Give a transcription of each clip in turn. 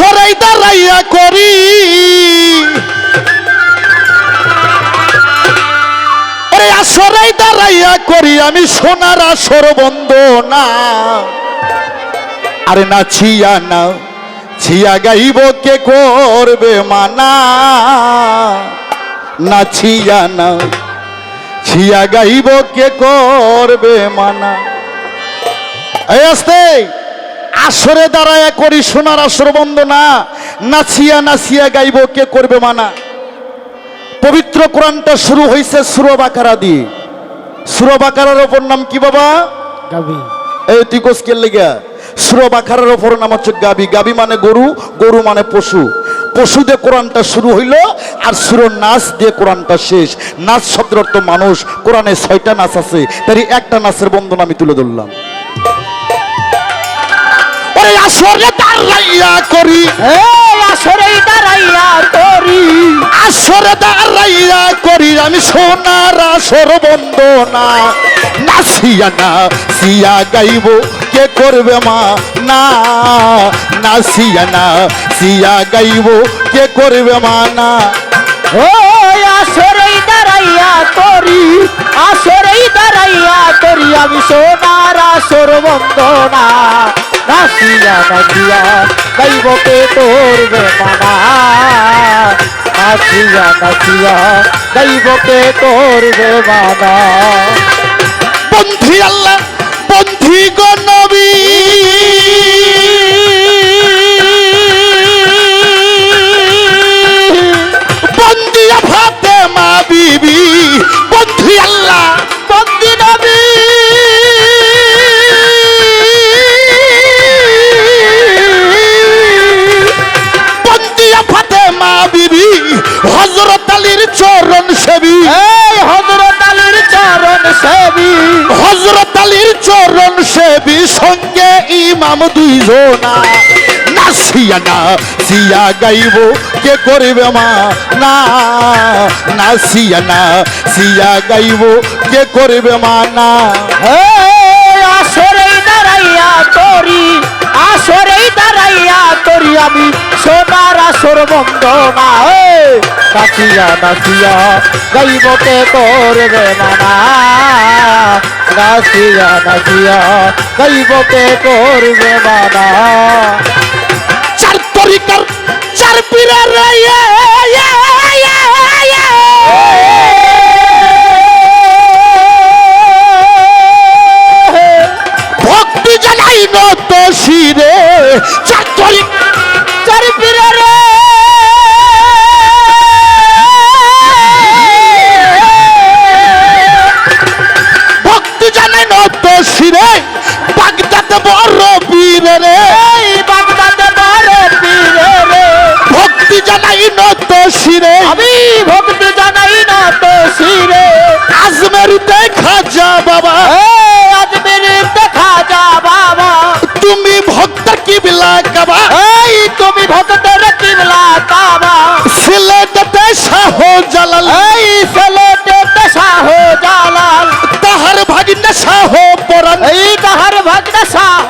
আসরেই দাঁড়াইয়া করি। ওরে আসরেই দাঁড়াইয়া করি, আমি সোনার আসর বন্ধ না। আরে না, ছিয়া না, ছিয়া গাইব কে করবে মানা? না, ছিয়া না, ছিয়া গাইব কে করবে মানা? আসতে! আসরে দাঁড়ায় করি সোনার আসর বন্ধ না নাচিয়া নাচিয়া গাইব কে করবে মানা? পবিত্র কোরআনটা শুরু হয়েছে সুরবাকারা দিয়ে। সুরবাকারার ওপর নাম কি বাবা? গাবি। এই তুই কোসকের লেগে? সুরবাকারের ওপর নাম হচ্ছে গাবি। গাবি মানে গরু গরু মানে পশু। পশু দিয়ে কোরআনটা শুরু হইল আর সুর নাচ দিয়ে কোরআনটা শেষ। নাচ শব্দের অর্থ মানুষ। কোরআনে ছয়টা নাচ আছে তাই একটা নাচের বন্ধন আমি তুলে ধরলাম। আসরে দাঁড়াইয়া করি। এই আসরেই দাঁড়াইয়া করি। আসরে দাঁড়াইয়া করি আমি সোনার আসর বন্দনা। নাচিয়া না সিয়া গাইব কে করবে মা? না নাচিয়া না সিয়া গাইব কে করবে মা? না। ওই আসরেই দাঁড়াইয়া করি আসরেই দাঁড়াইয়া করি আমি সোনার আসর বন্দনা। নাচিয়া নাচিয়া গাইবকে করবে মানা নাচিয়া নাচিয়া গাইবকে তোর বেপানা বন্ধি আল্লাহ বন্ধি গো সঙ্গে ইমাম দুইজনা। নাচিয়া না সিয়া গাইব, কে করবে মা? না নাচিয়া না সিয়া গাইব, কে করবে মা? না। এই আসরেই দাঁড়াইয়া করি, আসরেই দাঁড়াইয়া করি আমি সোনার আসর বন্দনা এই নাচিয়া নাচিয়া গাইবকে করবে মানা নাচিয়া নাচিয়া গাইবকে করবে মানা চার তরিকার চার পীরের ইয়ে, ইয়ে, আমি ভক্তি জানাই না তো শিরে। আজমের দেখা বাবা এই আজমির বাবা তুমি ভক্ত কি বিলা কাবা। এই তুমি ভক্তের কিবলা কাবা। সিলেটতে শাহ জালাল এই সেলেটে শাহ জালাল তাহার ভাগিনা শাহ পরান এই তাহার ভক্ত শাহ।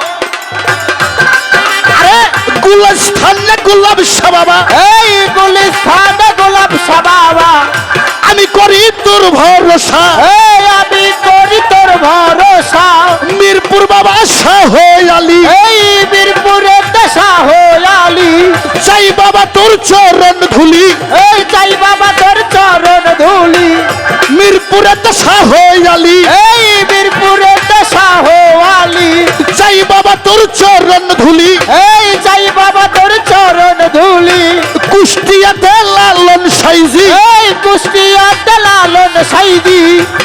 আরে গুলস্থানে গুলাব শাহ বাবা এই গুলিস্তানে গোলাপ শাহ বাবা। আমি করি তোর ভরসা। আমি করি তোর ভরসা। মিরপুর বাবা শাহ আলী এই বীরপুরে শাহ আলী চাই বাবা তোর চরণ ধুলি। এই চাই বাবা তোর চরণ ধুলি। মিরপুরে শাহ আলী এই বীরপুরে শাহ আলী চাই বাবা তোর চরণ ধুলি। এই চাই বাবা তোর চরণ ধুলি। কুষ্টিয়াতে লালন সাইজি। এই কুষ্টিয়া লালন সাইদি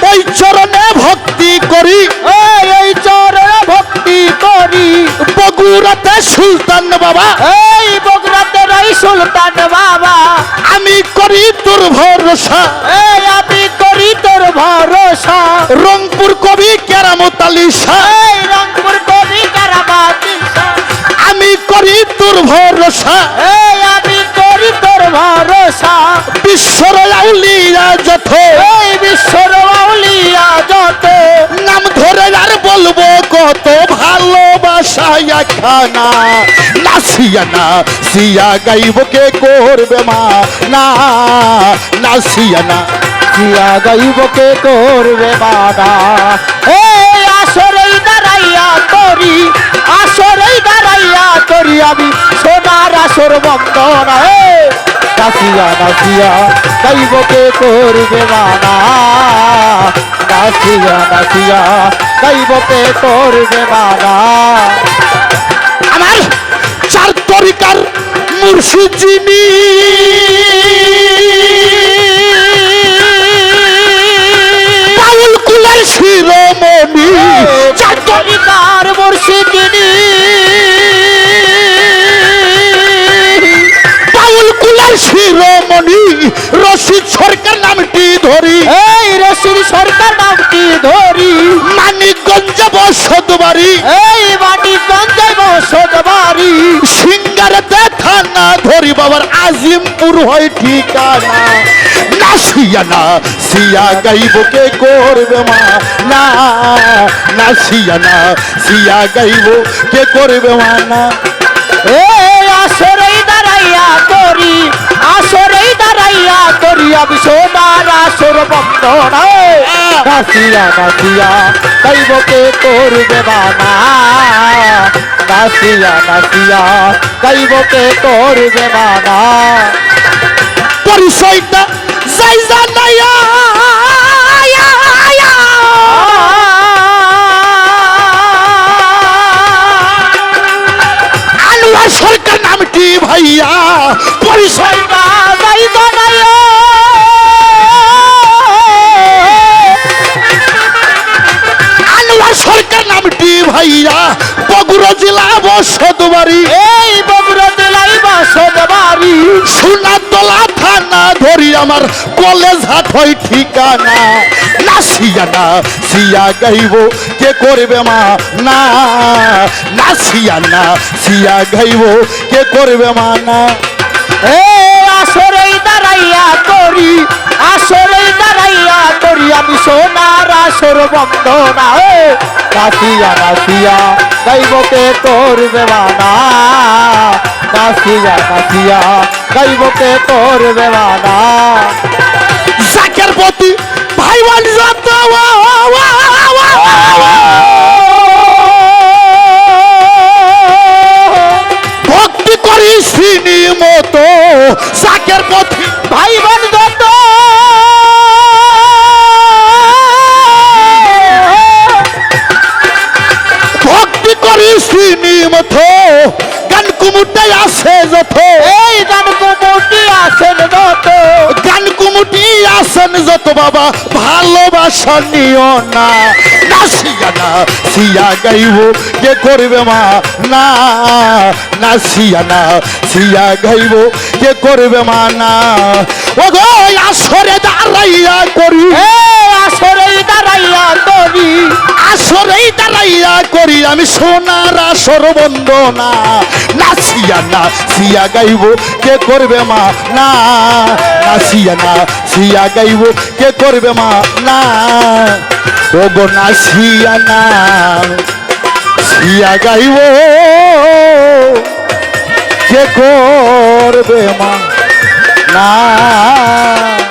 ওই চরণে ভক্তি করি। এই এই চরণ ভক্তি করি। বগুড়াতে সুলতান বাবা। এই বগুড়াতে রই সুলতান বাবা। আমি করি তোর ভরসা। এই আমি করি তোর ভরসা। রংপুর কবি কেরামত আলী শাহ। এই রংপুর কবি কারাবাতি আমি করি তোর ভরসা। এই ভরসা। বিশ্বর আউলিয়া যত এই বিশ্বর আউলিয়া যত নাম ধরে আর বলব কত ভালোবাসা বসাইয়া খানা নাসিয়া না সিয়া গাইব কে করবে মা? না নাসিয়া না দিয়া গাইব কে করবে বানা এই আসরেই দাঁড়াইয়া করি আসরেই দাঁড়াইয়া করি আমি সোনার আসর বন্দনা। নাসিয়া নাসিয়া গাইব কে করবে বানা নাসিয়া নাসিয়া গাইব কে করবে বানা আমার চার তরিকার মুর্শিদ যিনি বাউল কুলের শিরোমণি। চার তরিকার মুর্শিদিনী বাউল শিরোমণি রশিদ সরকার নামটি ধরি। এই রশিদ সরকার নামটি ধরি। মানিকগঞ্জ বসত বাড়ি এই মানিকগঞ্জে বসত বাড়ি সিঙ্গারেতে থানা ধরি বাবার আজিমপুর হয় ঠিকানা। না সিয়া না সিয়া গাইব কে করবে মা? না না সিয়া না সিয়া গাইব কে করবে মা? না। এই আসরেই দাঁড়াইয়া করি। আসরেই দাঁড়াইয়া করি আমি সোনার আসর বন্দনা। নাসিয়া নাসিয়া গাইব কে করবে বানা। নাসিয়া নাসিয়া গাইব কে করবে বানা। পরিচয়টা যাই জানাইয়া ভাইয়া বগুড়া জেলা বসত বাড়ি এই বগুড়া জেলায় বাসদ বাড়ি সোনাতলা থানা ধরি আমার কলেজ হাট হয় ঠিকানা। না সিয়া না সিয়া গাইব কে করবে মা? না। না সিয়া না সিয়া গাইব কে করবে মা? না। এই আসরেই দাঁড়াইয়া করি আসরেই দাঁড়াইয়া আমি সোনার আসর বন্দনা এ নাসিয়া নাসিয়া গাইবকে করবে বানা নাসিয়া নাসিয়া গাইবকে করবে বানা জাকের প্রতি ভাই বোন যত ওয়া, ওয়া, ওয়া, ওয়া, যত। এই কুমুটি আছেন যত। কুমুটি আছেন যত বাবা ভালোবাসা নিও না। না সিয়া না সিয়া গাইব কে করবে মা? না না সিয়া না সিয়া গাইব কে করবে মা? না। ও গো আসরে দাঁড়াইয়া করি। এই আসরেই দাঁড়াইয়া করি, আসরেই দাঁড়াইয়া করি, আমি সোনার আসর বন্দনা না। সিয়া না সিয়া গাইব, কে করবে মা? না। না সিয়া না সিয়া গাইব, কে করবে মা? না। ও গো না সিয়া না সিয়া গাইব, কে করবে মা? না।